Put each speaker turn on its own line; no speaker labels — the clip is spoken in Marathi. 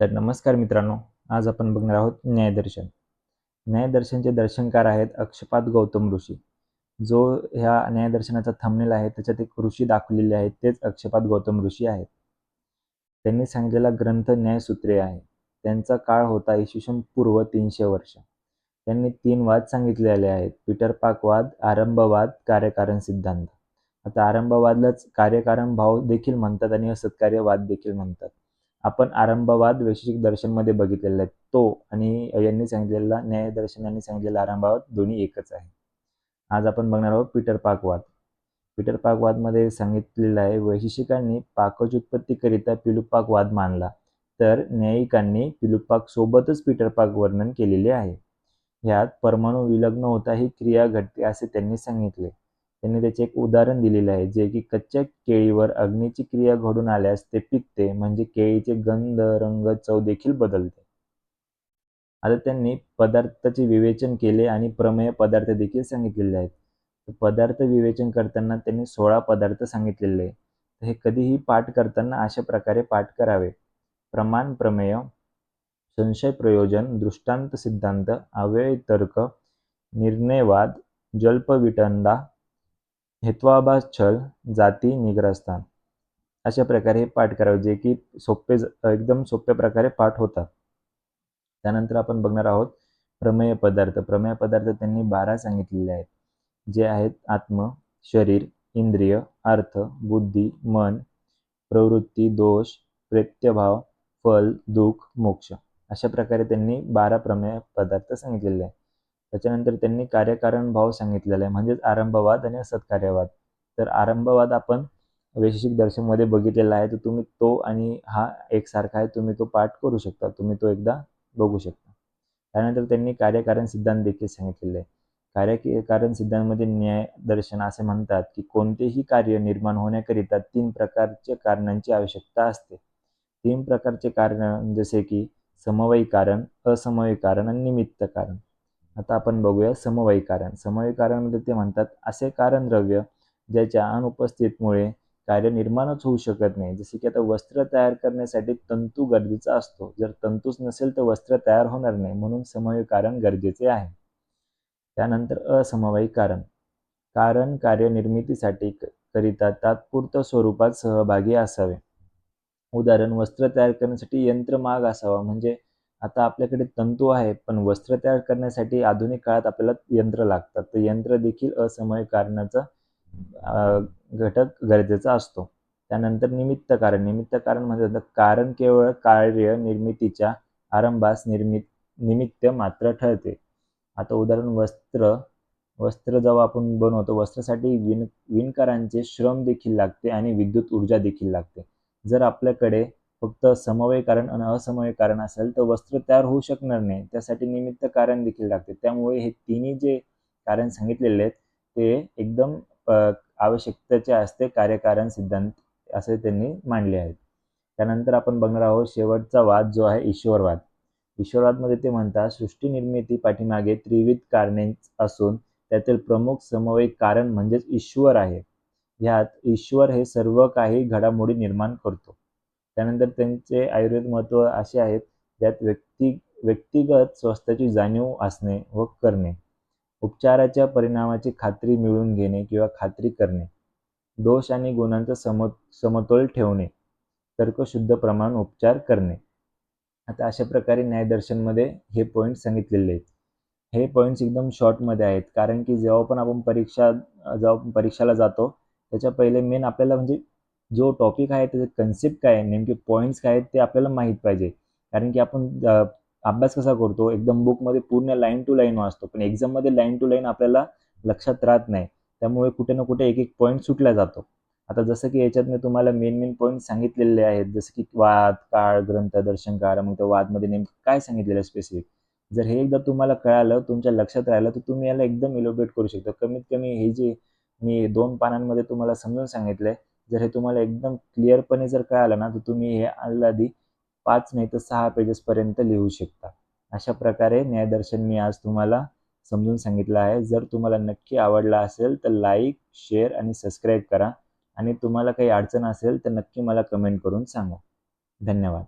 तर नमस्कार मित्रांनो आज आपण बघणार आहोत न्यायदर्शन. न्यायदर्शनचे दर्शनकार आहेत अक्षपात गौतम ऋषी. जो ह्या न्यायदर्शनाचा थंबनेल आहे त्याच्यात एक ऋषी दाखवलेले आहेत तेच अक्षपात गौतम ऋषी आहेत. त्यांनी सांगितलेला ग्रंथ न्यायसूत्रे आहे. त्यांचा काळ होता इसवी पूर्व तीनशे वर्ष. त्यांनी तीन वाद सांगितलेले आहेत. पीटर पाकवाद आरंभवाद कार्यकारण सिद्धांत. आता आरंभवादलाच कार्यकारण भाव देखील म्हणतात आणि असत्कार्यवाद देखील म्हणतात. आपण आरंभवाद वैशेषिक दर्शनमध्ये बघितलेला आहे. तो आणि यांनी सांगितलेला न्यायदर्शनाने सांगितलेला आरंभवाद दोन्ही एकच आहे. आज आपण बघणार आहोत पीटर पाकवाद. पीटर पाकवादमध्ये सांगितलेलं आहे वैशिषिकांनी पाकच उत्पत्तीकरिता पिलुपाक वाद मानला तर न्यायिकांनी पिलुपाक सोबतच पीटर पाक वर्णन केलेले आहे. ह्यात परमाणू विलग्न होता ही क्रिया घडते असे त्यांनी सांगितले. त्यांनी त्याचे एक उदाहरण दिलेले आहे जे की कच्च्या केळीवर अग्नीची क्रिया घडून आल्यास ते पिकते म्हणजे केळीचे गंध रंग चव देखील बदलते. आता त्यांनी पदार्थाचे विवेचन केले आणि प्रमेय पदार्थ देखील सांगितलेले आहेत. पदार्थ विवेचन करताना त्यांनी सोळा पदार्थ सांगितलेले आहे हे कधीही पाठ करताना अशा प्रकारे पाठ करावे. प्रमाण प्रमेय संशय प्रयोजन दृष्टांत सिद्धांत अव्यय तर्क निर्णयवाद जल्पविटंदा हेत्वाभास छल जाती निग्रस्थान अशा प्रकारे हे पाठ करावे जे की सोपे एकदम सोप्या प्रकारे पाठ होतात. त्यानंतर आपण बघणार आहोत प्रमेय पदार्थ. प्रमेय पदार्थ त्यांनी बारा सांगितलेले आहेत. जे आहेत आत्म शरीर इंद्रिय अर्थ बुद्धी मन प्रवृत्ती दोष प्रेत्यभाव फल दुःख मोक्ष. अशा प्रकारे त्यांनी बारा प्रमेय पदार्थ सांगितलेले आहे त्याच्यानंतर त्यांनी कार्यकारण भाव सांगितलेला आहे. म्हणजेच आरंभवाद आणि सत्कार्यवाद तर आरंभवाद आपण वैशेषिक दर्शनमध्ये बघितलेला आहे. तर तुम्ही तो आणि हा एकसारखा आहे. तुम्ही तो पाठ करू शकता. तुम्ही तो एकदा बघू शकता. त्यानंतर त्यांनी कार्यकारण सिद्धांत देखील सांगितलेले आहे. कार्य कारण सिद्धांतमध्ये न्याय दर्शन असे म्हणतात की कोणतेही कार्य निर्माण होण्याकरिता तीन प्रकारच्या कारणांची आवश्यकता असते. तीन प्रकारचे कारण जसे की समवायी कारण असमवायी कारण आणि निमित्त कारण. आता आपण बघूया समवायी कारण. समवायी कारणमध्ये ते म्हणतात असे कारण द्रव्य ज्याच्या अनुपस्थितीमुळे कार्य निर्माणच होऊ शकत नाही. जसे की आता वस्त्र तयार करण्यासाठी तंतू गरजेचा असतो. जर तंतूच नसेल तर वस्त्र तयार होणार नाही. म्हणून समवायी कारण गरजेचे आहे. त्यानंतर असमवायी कारण. कारण कार्य निर्मितीसाठी करिता तात्पुरतं स्वरूपात सहभागी असावे. उदाहरण वस्त्र तयार करण्यासाठी यंत्र माग असावा. म्हणजे आता आपल्याकडे तंतू आहे पण वस्त्र तयार करण्यासाठी आधुनिक काळात आपल्याला यंत्र लागतात. तर यंत्र देखील असमय कारणाचा घटक गरजेचा असतो. त्यानंतर निमित्त कारण. निमित्त कारण म्हणजे कारण केवळ कार्य निर्मितीच्या आरंभास निर्मित निमित्त मात्र ठरते. आता उदाहरण वस्त्र वस्त्र जेव्हा आपण बनवतो वस्त्रासाठी विण विणकरांचे श्रम देखील लागते आणि विद्युत ऊर्जा देखील लागते. जर आपल्याकडे फक्त समवय कारण आणि असमवय कारण असेल तर वस्त्र तयार होऊ शकणार नाही. त्यासाठी निमित्त कारण देखील लागते. त्यामुळे हे तिन्ही जे कारण सांगितलेले आहेत ते एकदम आवश्यकतेचे असते कार्यकारण सिद्धांत असे त्यांनी मांडले आहेत. त्यानंतर आपण बघणार आहोत शेवटचा वाद जो आहे ईश्वरवाद. ईश्वरवादमध्ये ते म्हणतात सृष्टी निर्मिती पाठीमागे त्रिविध कारणे असून त्यातील प्रमुख समवय कारण म्हणजेच ईश्वर आहे. ह्यात ईश्वर हे सर्व काही घडामोडी निर्माण करतो. त्यानंतर त्यांचे आयुर्वेद महत्त्व असे आहेत ज्यात व्यक्ती व्यक्तिगत स्वास्थ्याची जाणीव असणे व करणे. उपचाराच्या परिणामाची खात्री मिळवून घेणे किंवा खात्री करणे. दोष आणि गुणांचा सम समतोल ठेवणे. तर्कशुद्ध प्रमाण उपचार करणे. आता अशा प्रकारे न्यायदर्शनमध्ये हे पॉईंट सांगितलेले आहेत. हे पॉईंट्स एकदम शॉर्टमध्ये आहेत कारण की जेव्हा पण आपण परीक्षा जेव्हा परीक्षाला जातो त्याच्या पहिले मेन आपल्याला म्हणजे जो टॉपिक आहे त्याचे कन्सेप्ट काय आहे नेमके पॉईंट्स काय आहेत ते आपल्याला माहीत पाहिजे. कारण की आपण अभ्यास कसा करतो एकदम बुकमध्ये पूर्ण लाईन टू लाईन वाचतो पण एक्झाममध्ये लाईन टू लाईन आपल्याला लक्षात राहत नाही. त्यामुळे कुठे ना कुठे एक एक पॉईंट सुटला जातो. आता जसं की याच्यात मी तुम्हाला मेन मेन पॉईंट सांगितलेले आहेत जसं की वाद काळ ग्रंथ दर्शनकार मग त्या वादमध्ये नेमकं काय सांगितलेलं स्पेसिफिक जर हे एकदा तुम्हाला कळालं तुमच्या लक्षात राहिलं तर तुम्ही याला एकदम इलोबेट करू शकता. कमीत कमी हे जे मी दोन पानांमध्ये तुम्हाला समजून सांगितलं आहे जर हे तुम्हाला एकदम क्लिअरपणे जर कळालं ना तर तुम्ही हे आधी पाच नाही तर सहा पेजेसपर्यंत लिहू शकता. अशा प्रकारे न्यायदर्शन मी आज तुम्हाला समजून सांगितलं आहे. जर तुम्हाला नक्की आवडला असेल तर लाईक शेअर आणि सबस्क्राईब करा. आणि तुम्हाला काही अडचण असेल तर नक्की मला कमेंट करून सांगा. धन्यवाद.